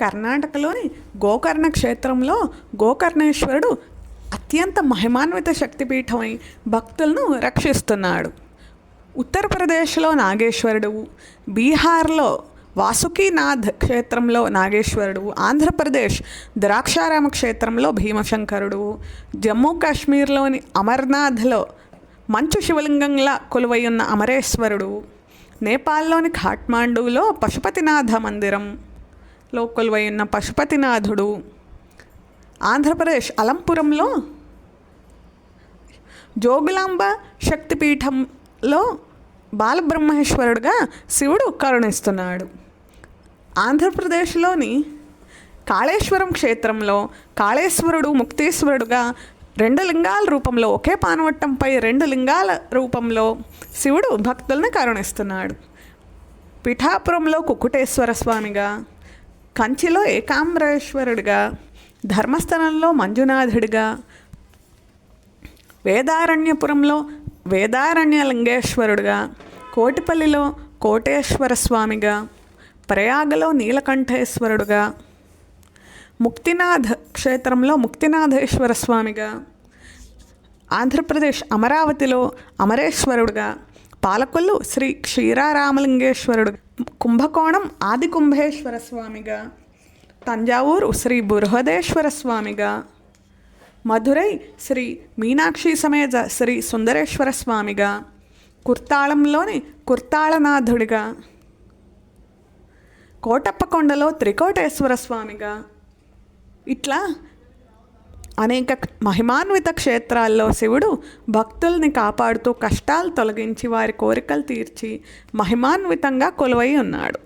కర్ణాటకలోని గోకర్ణ క్షేత్రంలో గోకర్ణేశ్వరుడు అత్యంత మహిమాన్విత శక్తిపీఠమై భక్తులను రక్షిస్తున్నాడు. ఉత్తరప్రదేశ్లో నాగేశ్వరుడు బీహార్లో వాసుకీనాథ్ క్షేత్రంలో నాగేశ్వరుడు ఆంధ్రప్రదేశ్ ద్రాక్షారామ క్షేత్రంలో భీమశంకరుడు జమ్మూ కాశ్మీర్లోని అమర్నాథ్లో మంచు శివలింగంలా కొలువై ఉన్న అమరేశ్వరుడు నేపాల్లోని ఖాట్మాండూలో పశుపతినాథ మందిరం లో కొలువై ఉన్న పశుపతినాథుడు ఆంధ్రప్రదేశ్ అలంపురంలో జోగులాంబ శక్తిపీఠంలో బాలబ్రహ్మేశ్వరుడుగా శివుడు కరుణిస్తున్నాడు. ఆంధ్రప్రదేశ్లోని కాళేశ్వరం క్షేత్రంలో కాళేశ్వరుడు ముక్తేశ్వరుడుగా రెండు లింగాల రూపంలో ఒకే పానవట్టంపై రెండు లింగాల రూపంలో శివుడు భక్తులను కరుణిస్తున్నాడు. పిఠాపురంలో కుక్కుటేశ్వర స్వామిగా కంచిలో ఏకాంబరేశ్వరుడిగా ధర్మస్థలంలో మంజునాథుడిగా వేదారణ్యపురంలో వేదారణ్య లింగేశ్వరుడుగా కోటిపల్లిలో కోటేశ్వర స్వామిగా ప్రయాగలో నీలకంఠేశ్వరుడుగా ముక్తినాథ్ క్షేత్రంలో ముక్తినాథేశ్వర స్వామిగా ఆంధ్రప్రదేశ్ అమరావతిలో అమరేశ్వరుడుగా పాలకొల్లు శ్రీ క్షీరారామలింగేశ్వరుడు కుంభకోణం ఆది కుంభేశ్వర స్వామిగా తంజావూరు శ్రీ బృహదేశ్వర స్వామిగా మధురై శ్రీ మీనాక్షి సమేత శ్రీ సుందరేశ్వర స్వామిగా కుర్తాళంలోని కుర్తాళనాథుడిగా కోటప్పకొండలో త్రికోటేశ్వర స్వామిగా ఇట్లా అనేక మహిమాన్విత క్షేత్రాల్లో శివుడు భక్తుల్ని కాపాడుతూ కష్టాలు తొలగించి వారి కోరికలు తీర్చి మహిమాన్వితంగా కొలువై ఉన్నాడు.